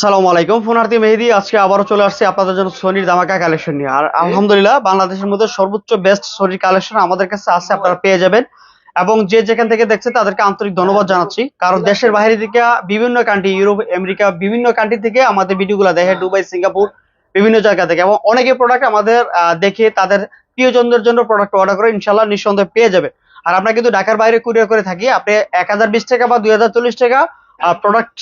সালামু আলাইকুম ফোনার্তি মেহেদি। আজকে আবারও চলে আসছে আপনাদের জন্য সোনির দামাকা কালেকশন নিয়ে। আর আলহামদুলিল্লাহ বাংলাদেশের মধ্যে সর্বোচ্চ বেস্ট সোনির কালেকশন আমাদের কাছে আছে আপনারা পেয়ে যাবেন। এবং যে যেখান থেকে দেখছে তাদেরকে আন্তরিক ধন্যবাদ জানাচ্ছি। কারণ দেশের বাইরে থেকে বিভিন্ন কান্ট্রি ইউরোপ আমেরিকা বিভিন্ন কান্ট্রি থেকে আমাদের ভিডিওগুলো দেখে দুবাই সিঙ্গাপুর বিভিন্ন জায়গা থেকে। এবং অনেকে প্রোডাক্ট আমাদের আহ, দেখে তাদের প্রিয়জনদের জন্য প্রোডাক্ট অর্ডার করে ইনশাল্লাহ নিঃসন্দেহে পেয়ে যাবে। আর আমরা কিন্তু ঢাকার বাইরে কুরিয়ার করে থাকি। আপনি এক হাজার বিশ টাকা বা দুই হাজার চল্লিশ টাকা প্রোডাক্ট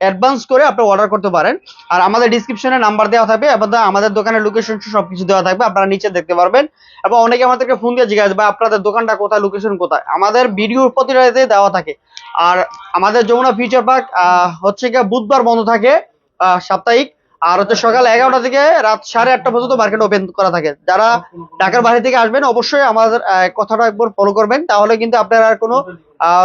অ্যাডভান্স করে আপনি অর্ডার করতে পারেন। আর আমাদের ডিসক্রিপশনে নাম্বার দেওয়া থাকবে এবং আমাদের দোকানের লোকেশন সবকিছু দেওয়া থাকবে, আপনারা নিচে দেখতে পারবেন। এবং অনেকে আমাদেরকে ফোন দিয়ে জিজ্ঞাসা বা আপনাদের দোকানটা কোথায় লোকেশন কোথায়? আমাদের ভিডিও প্রতিটাতে দেওয়া থাকে। আর আমাদের যমুনা ফিউচার পার্ক হচ্ছে গিয়ে বুধবার বন্ধ থাকে সাপ্তাহিক। আর হচ্ছে সকাল এগারোটা থেকে রাত সাড়ে আটটা পর্যন্ত মার্কেট ওপেন করা থাকে। যারা ঢাকার বাইরে থেকে আসবেন, অবশ্যই আমাদের কথাটা একবার ফলো করবেন। তাহলে কিন্তু আপনার আর কোনো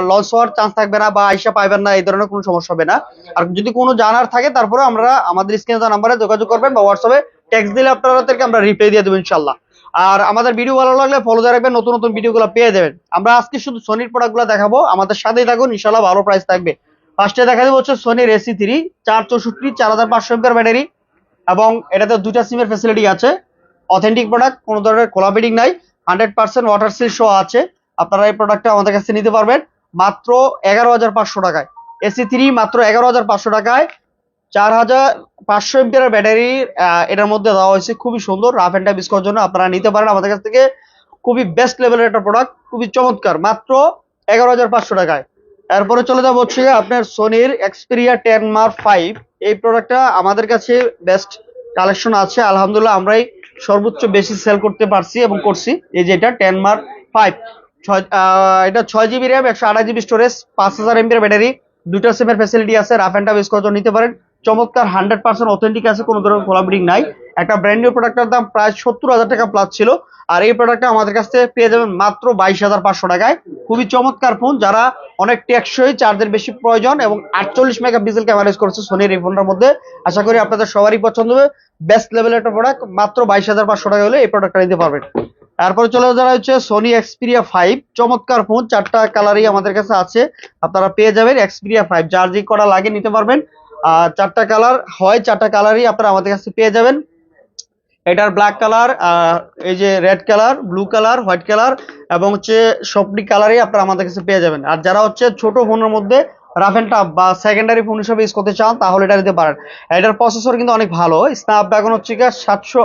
লস হওয়ার চান্স থাকবে না বা আইসা পাইবেন না, এই ধরনের কোনো সমস্যা হবে না। আর যদি কোনো জানার থাকে, তারপরে আমরা আমাদের স্ক্রিনে নাম্বারে যোগাযোগ করবেন বা হোয়াটসঅ্যাপে টেক্সট দিলে আপনাদেরকে আমরা রিপ্লাই দিয়ে দেবো ইনশাল্লাহ আর আমাদের ভিডিও ভালো লাগলে ফলো দিয়ে রাখবেন, নতুন নতুন ভিডিওগুলো পেয়ে দেবেন আমরা আজকে শুধু সোনির প্রোডাক্টগুলো দেখাবো, আমাদের সাথেই থাকুন ইনশাল্লাহ ভালো প্রাইস থাকবে। ফার্স্টে দেখা দেবো হচ্ছে সোনির এসি থ্রি চার চৌষট্টি, চার হাজার পাঁচশো ব্যাটারি এবং এটাতে দুটা সিমের ফেসিলিটি আছে। অথেন্টিক প্রোডাক্ট কোনো ধরনের খোলা বিডিং নাই hundred percent water seal show আছে। আপনারা এই প্রোডাক্টটা আমাদের কাছে নিতে পারবেন। মাত্র এগারো হাজার পাঁচশো টাকায়। এসি থ্রি মাত্র এগারো হাজার পাঁচশো টাকায়। চার হাজার পাঁচশো এমপিয়ার ব্যাটারি এটার মধ্যে দেওয়া হয়েছে। খুবই সুন্দর রাফ অ্যান্ড টাইপ করার জন্য আপনারা নিতে পারেন আমাদের কাছ থেকে। খুবই বেস্ট লেভেলের একটা প্রোডাক্ট খুবই চমৎকার। মাত্র এগারো হাজার পাঁচশো টাকায়। এরপরে চলে যাব হচ্ছে আপনার সোনির এক্সপিরিয়া টেন মার্ক ফাইভ এই প্রোডাক্টটা আমাদের কাছে বেস্ট কালেকশন আছে। আলহামদুলিল্লাহ আমরাই সর্বোচ্চ বেশি সেল করতে পারছি এবং করছি। এই যে এটা টেন মার্ক ফাইভ ছয় এটা ছয় জিবি র্যাম একশো আঠাশ জিবি স্টোরেজ পাঁচ হাজার এমপির ব্যাটারি দুটো সিমের ফ্যাসিলিটি আছে। রাফ অ্যান্ড টাফ ইউজ করার জন্য নিতে পারেন। চমৎকার হান্ড্রেড পার্সেন্ট অথেন্টিক আছে, কোনো ধরনের কোলাবিডিং নাই। একটা ব্র্যান্ড নিউ প্রোডাক্টের দাম প্রায় সত্তর হাজার টাকা প্লাস ছিল। আর এই প্রোডাক্টটা আমাদের কাছ থেকে পেয়ে যাবেন মাত্র বাইশ হাজার পাঁচশো টাকায়। খুবই চমৎকার ফোন যারা অনেক টেকসই চার্জের বেশি প্রয়োজন এবং আটচল্লিশ মেগা পিক্সেল ক্যামেরা ইউজ করেছে সোনির এই ফোনটার মধ্যে। আশা করি আপনাদের সবারই পছন্দ হবে। বেস্ট লেভেলের একটা প্রোডাক্ট মাত্র বাইশ হাজার পাঁচশো টাকা হলে এই প্রোডাক্টটা নিতে পারবেন। তারপরে চলে যারা হচ্ছে সোনি এক্সপিরিয়া ফাইভ চমৎকার ফোন চারটা কালারই আমাদের কাছে আছে। আপনারা পেয়ে যাবেন এক্সপিরিয়া ফাইভ চার্জিং করা লাগে নিতে পারবেন। আর চারটা কালার হয়, চারটা কালারই আপনারা আমাদের কাছে পেয়ে যাবেন। এটার ব্ল্যাক কালার এই যে red colour blue colour white colour এবং হচ্ছে সবটি কালারই আপনারা আমাদের কাছে পেয়ে যাবেন। আর যারা হচ্ছে ছোট ফোনের মধ্যে রাফ অ্যান্ড টাফ বা সেকেন্ডারি ফোন হিসেবে ইউজ করতে চান তাহলে এটা নিতে পারেন। এটার প্রসেসর কিন্তু অনেক ভালো। স্ন্যাপড্রাগন হচ্ছে গিয়ে সাতশো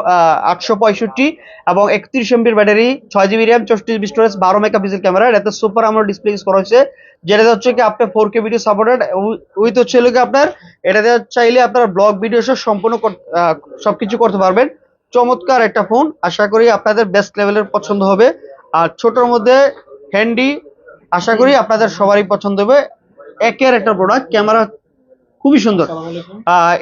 আটশো পঁয়ষট্টি এবং একত্রিশ এমবির ব্যাটারি ছয় জিবি র্যাম চৌষট্টি জিবি স্টোরেজ বারো মেগাপিক্সেল ক্যামেরা এটাতে সুপার আমলো ডিসপ্লে ইউজ করা হয়েছে। যেটাতে হচ্ছে কি আপনার four K video supported with হচ্ছে হলো কি আপনার এটাতে চাইলে আপনার ব্লগ ভিডিও সহ সম্পূর্ণ আহ, সবকিছু করতে পারবেন। চমৎকার একটা ফোন। আশা করি আপনাদের বেস্ট লেভেলের পছন্দ হবে। আর ছোটর মধ্যে হ্যান্ডি আশা করি আপনাদের সবারই পছন্দ হবে। একের একটা প্রোডাক্ট ক্যামেরা খুবই সুন্দর।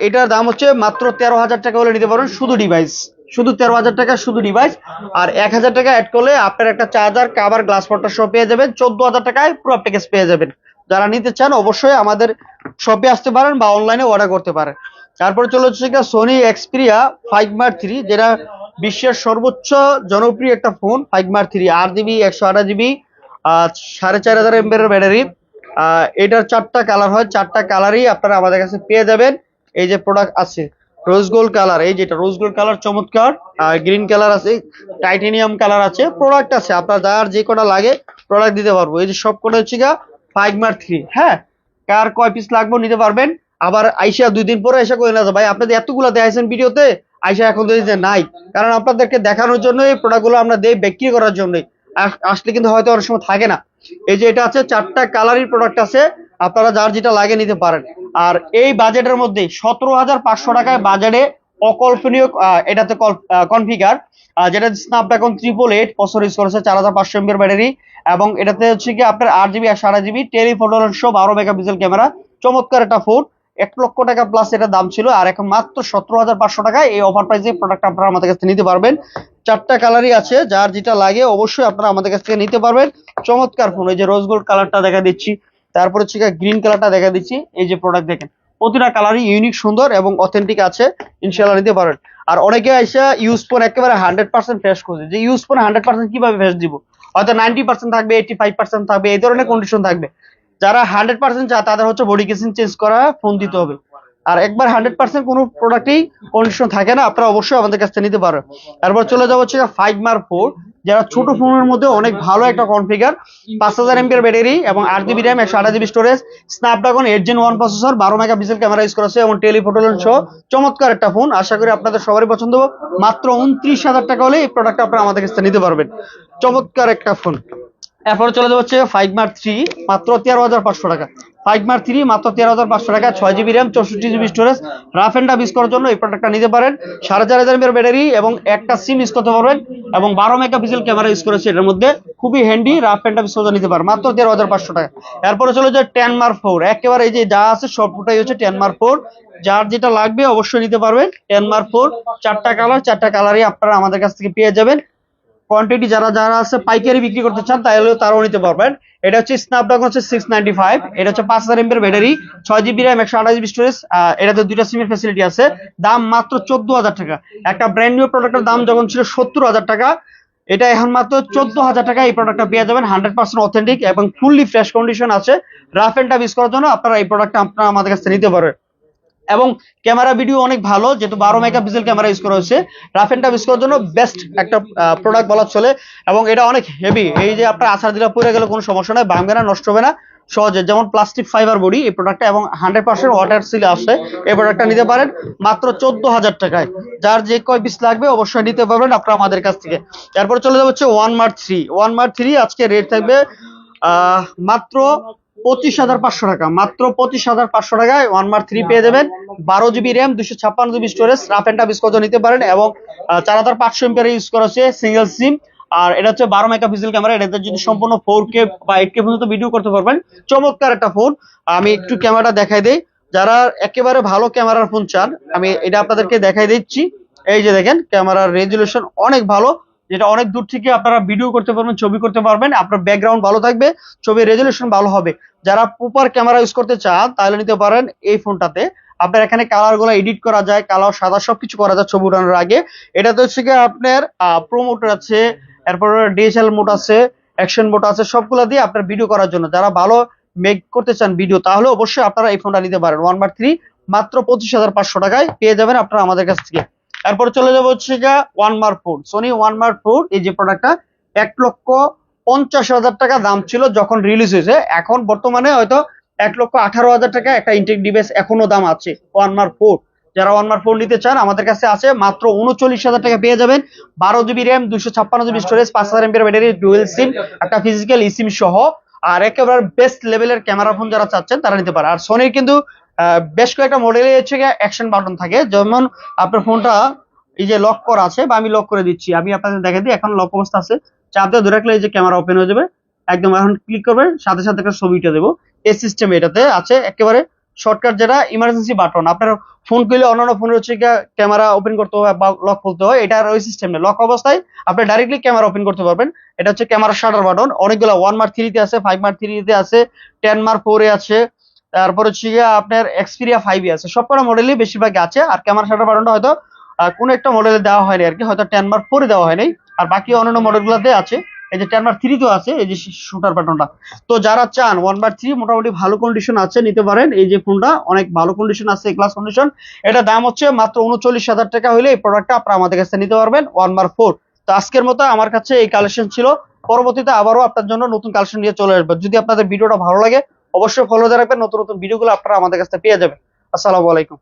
এটার দাম হচ্ছে মাত্র তেরো হাজার টাকা হলে নিতে পারেন শুধু ডিভাইস শুধু তেরো হাজার টাকা শুধু ডিভাইস আর এক হাজার টাকা অ্যাড করলে আপনার একটা চার্জার কাবার গ্লাস পট্টা সহ পেয়ে যাবেন। চোদ্দ হাজার টাকায় পুরো প্যাকেজ পেয়ে যাবেন। যারা নিতে চান অবশ্যই আমাদের শপে আসতে পারেন বা অনলাইনে অর্ডার করতে পারেন। তারপরে চলে হচ্ছে Sony Xperia five mark three যেটা বিশ্বের সর্বোচ্চ জনপ্রিয় একটা ফোন ফাইভ মার থ্রি আট জিবি একশো আঠাশ জিবি সাড়ে চার হাজার এমপের ব্যাটারি এটার চারটা কালার হয়, চারটা কালারই আপনারা আমাদের কাছে পেয়ে যাবেন। এই যে প্রোডাক্ট আছে রোজ গোল্ড কালার এই যেটা রোজ গোল্ড কালার চমৎকার গ্রিন কালার আছে টাইটেনিয়াম কালার আছে প্রোডাক্ট আছে, আপনার যার যে কটা লাগে প্রোডাক্ট দিতে পারব। এই যে সব কটা হচ্ছে গা ফাইভ মার থ্রি হ্যাঁ? কার কয় পিস লাগবে নিতে পারবেন? আবার আইসা দুই দিন পরে এসে করে না ভাই, আপনাদের এতগুলো দেখাইছেন ভিডিওতে, আইসা এখন দেখছি যে নাই। কারণ আপনাদেরকে দেখানোর জন্য এই প্রোডাক্টগুলো আমরা দেই বিক্রি করার জন্যই। আসলে কিন্তু হয়তো অনেক সময় থাকে না। এই যে এটা আছে, চারটা কালারের প্রোডাক্ট আছে। আপনারা যার যেটা লাগে নিতে পারেন। আর এই বাজেটের মধ্যে সতেরো হাজার পাঁচশো টাকায় বাজারে অকল্পনীয় এটাতে কনফিগার যেটা Snapdragon triple eight processor use করেছে চার হাজার পাঁচশো এমবির ব্যাটারি এবং এটাতে হচ্ছে কি, আপনার আট জিবি একশো আঠাশ জিবি টেলিফোটো বারো মেগাপিক্সেল ক্যামেরা চমৎকার একটা ফোন এক লক্ষ টাকা প্লাস এটা দাম ছিল, আর এখন মাত্র সতেরো হাজার পাঁচশো টাকায় এই অফার প্রাইসে প্রোডাক্ট আপনারা আমাদের কাছ থেকে নিতে পারবেন। চারটা কালারই আছে, যার যেটা লাগে অবশ্যই আপনারা আমাদের কাছ থেকে নিতে পারবেন। চমৎকার ফোন এই যে রোজ গোল্ড কালারটা দেখা দিচ্ছি, তারপর হচ্ছে গ্রিন কালারটা দেখা দিচ্ছি, এই যে প্রোডাক্ট দেখেন। প্রতিটা কালারই ইউনিক সুন্দর এবং অথেন্টিক আছে ইনশাল্লাহ নিতে পারেন আর অনেকে এসে ইউজ ফোন একেবারে হান্ড্রেড পার্সেন্ট ফ্রেশ করছে যে ইউজ ফোন হান্ড্রেড পার্সেন্ট কীভাবে ফ্রেশ দিব? হয়তো নাইনটি পার্সেন্ট থাকবে এইটি ফাইভ পার্সেন্ট থাকবে, এই ধরনের কন্ডিশন থাকবে। যারা হান্ড্রেড পার্সেন্ট চায়, তাদের হচ্ছে বডি কেসিং চেঞ্জ করা ফোন দিতে হবে। আর একবার হান্ড্রেড পার্সেন্ট কোনো প্রোডাক্টেই কন্ডিশন থাকে না, আপনারা অবশ্যই আমাদের কাছ থেকে নিতে পারেন। তারপর চলে যাব হচ্ছে ফাইভ মার ফোর যারা ছোট ফোনের মধ্যে অনেক ভালো একটা কনফিগার পাঁচ হাজার এমপির ব্যাটারি এবং আট জিবি র্যাম একশো আঠাশ GB storage Snapdragon eight gen one processor বারো মেগা পিক্সেল ক্যামেরা ইউজ করেছে এবং টেলিফোটো লেন্স সহ চমৎকার একটা ফোন আশা করি আপনাদের সবারই পছন্দ মাত্র উনত্রিশ হাজার টাকা হলে এই প্রোডাক্ট আপনারা আমাদের কাছ থেকে নিতে পারবেন। চমৎকার একটা ফোন এরপরে চলে যাব হচ্ছে ফাইভ মার থ্রি মাত্র তেরো হাজার পাঁচশো টাকা। ফাইভ মার থ্রি মাত্র তেরো হাজার পাঁচশো টাকা ছয় জিবি র্যাম চৌষট্টি GB storage rough and tough use করার জন্য এই প্রোডাক্টটা নিতে পারেন। সাড়ে চার হাজার এমএর ব্যাটারি এবং একটা সিম ইউজ করতে পারবেন এবং বারো মেগা পিক্সেল ক্যামেরা ইউজ করেছে এটার মধ্যে। খুবই handy rough and tough use করে নিতে পারেন, মাত্র তেরো হাজার পাঁচশো টাকা। এরপরে চলে যায় টেন মার ফোর একেবারে এই যে যা আছে সবটাই হচ্ছে টেন মার ফোর যার যেটা লাগবে অবশ্যই নিতে পারবেন টেন মার ফোর চারটা কালার চারটা কালারই আপনারা আমাদের কাছ থেকে পেয়ে যাবেন। কোয়ান্টিটি যারা যারা আছে পাইকারি বিক্রি করতে চান তাহলে তারাও নিতে পারবেন। এটা হচ্ছে স্ন্যাপড্রাগন হচ্ছে সিক্স নাইনটি ফাইভ এটা হচ্ছে পাঁচ হাজার এমপের ব্যাটারি ছয় জিবি র্যাম একশো আঠাশ জিবি স্টোরেজ এটাতে দুইটা সিমের ফেসিলিটি আছে। দাম মাত্র চোদ্দ হাজার টাকা। একটা ব্র্যান্ড নিউ প্রোডাক্টের দাম যখন ছিল সত্তর হাজার টাকা, এটা এখন মাত্র চোদ্দ হাজার টাকা এই প্রোডাক্টটা পেয়ে যাবেন। হান্ড্রেড পার্সেন্ট অথেন্টিক এবং ফুললি ফ্রেশ কন্ডিশন আছে। রাফ এন্ড টাফ ইউজ করার জন্য আপনারা এই প্রোডাক্টটা আপনারা আমাদের কাছ নিতে পারেন এবং ক্যামেরা ভিডিও অনেক ভালো, যেহেতু বারো মেগা পিক্সেল ক্যামেরা ইউজ করা হয়েছে। রাফ এন্ড টাফ ইউজ করার জন্য বেস্ট একটা প্রোডাক্ট বলা চলে এবং এটা অনেক হেভি এই যে আপনার আছাড় দিলে পড়ে গেলে কোনো সমস্যা নয় ভাঙবে না, নষ্ট হবে না, সহজে। যেমন প্লাস্টিক ফাইবার বডি এই প্রোডাক্টটা এবং হান্ড্রেড পার্সেন্ট ওয়াটার সিলে আসে এই প্রোডাক্টটা নিতে পারেন মাত্র চোদ্দ হাজার টাকায়। যার যে কয় পিস লাগবে অবশ্যই নিতে পারবেন আপনারা আমাদের কাছ থেকে। তারপর চলে যাবে হচ্ছে one mark three one mark three আজকে রেট থাকবে মাত্র পঁচিশ হাজার পাঁচশো টাকা। মাত্র পঁচিশ হাজার পাঁচশো টাকায় ওয়ান মার্ক থ্রি পেয়ে যাবেন। বারো জিবি র্যাম দুশো ছাপ্পান্ন GB storage rough and tough use নিতে পারেন এবং চার হাজার পাঁচশো এমপিয়ার ইউজ করা হচ্ছে সিঙ্গেল সিম আর এটা হচ্ছে বারো মেগা পিক্সেল ক্যামেরা এটাতে যদি সম্পূর্ণ ফোর কে বা এইট কে পর্যন্ত ভিডিও করতে পারবেন। চমৎকার একটা ফোন আমি একটু ক্যামেরাটা দেখাই দিই। যারা একেবারে ভালো ক্যামেরার ফোন চান, আমি এটা আপনাদেরকে দেখাই দিচ্ছি। এই যে দেখেন ক্যামেরার রেজুলেশন অনেক ভালো। যেটা অনেক দূর থেকে আপনারা ভিডিও করতে পারবেন, ছবি করতে পারবেন, আপনার ব্যাকগ্রাউন্ড ভালো থাকবে ছবির রেজুলেশন ভালো হবে। যারা প্রপার ক্যামেরা ইউজ করতে চান, তাহলে নিতে পারেন এই ফোনটাতে আপনার এখানে কালারগুলো এডিট করা যায় কালার সাদা সবকিছু করা যায় ছবি উঠানোর আগে। এটাতে হচ্ছে কি আপনার প্রোমোটার আছে, এরপর ডিএসএল মোড আছে অ্যাকশন মোড আছে, সবগুলো দিয়ে আপনার ভিডিও করার জন্য। যারা ভালো মেক করতে চান ভিডিও তাহলে অবশ্যই আপনারা এই ফোনটা নিতে পারেন। ওয়ান বার থ্রি মাত্র পঁচিশ হাজার পাঁচশো টাকায় পেয়ে যাবেন আপনারা আমাদের কাছ থেকে। এরপর চলে যাব হচ্ছে one mark four Sony one mark four এই যে প্রোডাক্টটা এক লক্ষ পঞ্চাশ হাজার টাকা দাম ছিল যখন রিলিজ হয়েছে। এখন বর্তমানে হয়তো এক লক্ষ আঠারো হাজার টাকা একটা ইন্টেক ডিভাইস এখনও দাম আছে ওয়ান মার ফোর যারা ওয়ান মার ফোর নিতে চান, আমাদের কাছে আছে মাত্র উনচল্লিশ হাজার টাকা পেয়ে যাবেন। বারো জিবি র্যাম দুশো ছাপ্পান্ন জিবি স্টোরেজ পাঁচ হাজার এমপির ব্যাটারি ডুয়েল সিম একটা ফিজিক্যাল ইসিম সহ। আর একেবারে বেস্ট লেভেলের ক্যামেরা ফোন যারা চাচ্ছেন, তারা নিতে পারে। আর সোনির কিন্তু বেশ কয়েকটা মডেলে হচ্ছে অ্যাকশন বাটন থাকে। যেমন আপনার ফোনটা এই যে লক করা আছে, বা আমি লক করে দিচ্ছি, আমি আপনাদের দেখা দিই, এখন লক অবস্থা আছে। চাপ দিয়ে ধরে রাখলে এই যে ক্যামেরা ওপেন হয়ে যাবে। একদম এখন ক্লিক করবেন সাথে সাথে একটা ছবিটা দেবো। এই সিস্টেম এটাতে আছে, একেবারে শর্টকাট যেটা ইমার্জেন্সি বাটন আপনার ফোন করলে অন্যান্য ফোনের হচ্ছে ক্যামেরা ওপেন করতে হবে বা লক খুলতে হয়, এটার ওই সিস্টেম নেই। লক অবস্থায় আপনি ডাইরেক্টলি ক্যামেরা ওপেন করতে পারবেন। এটা হচ্ছে ক্যামেরা শাটার বাটন অনেকগুলো ওয়ান মার্ক থ্রিতে আছে ফাইভ মার্ক থ্রিতে আছে টেন মার্ক ফোরে আছে। তারপর হচ্ছে গিয়ে আপনার এক্সপিরিয়া ফাইভে আছে। সবকটা মডেলই বেশিরভাগ আছে, আর ক্যামেরা শাটার বাটনটা হয়তো কোনো একটা মডেলে দেওয়া হয়নি আর কি, হয়তো টেন মার্ক ফোরে দেওয়া হয়নি। আর বাকি অন্যান্য মডেলগুলোতে আছে, এই যে টেন মার্ক থ্রিতেও আছে, এই যে শুটার বাটনটা তো যারা চান ওয়ান বার থ্রি মোটামুটি ভালো কন্ডিশন আছে, নিতে পারেন। এই যে ফোনটা অনেক ভালো কন্ডিশন আছে ক্লাস কন্ডিশন এটা দাম হচ্ছে মাত্র উনচল্লিশ হাজার টাকা হলে এই প্রোডাক্টটা আপনারা আমাদের কাছে নিতে পারবেন ওয়ান বার ফোর তো আজকের মতো আমার কাছে এই কালেকশন ছিল। পরবর্তীতে আবারও আপনার জন্য নতুন কালেকশন নিয়ে চলে আসবে। যদি আপনাদের ভিডিওটা ভালো লাগে অবশ্যই ফলো দিয়ে রাখবেন। নতুন নতুন ভিডিওগুলো আপনারা আমাদের কাছে পেয়ে যাবেন। আসসালামু আলাইকুম।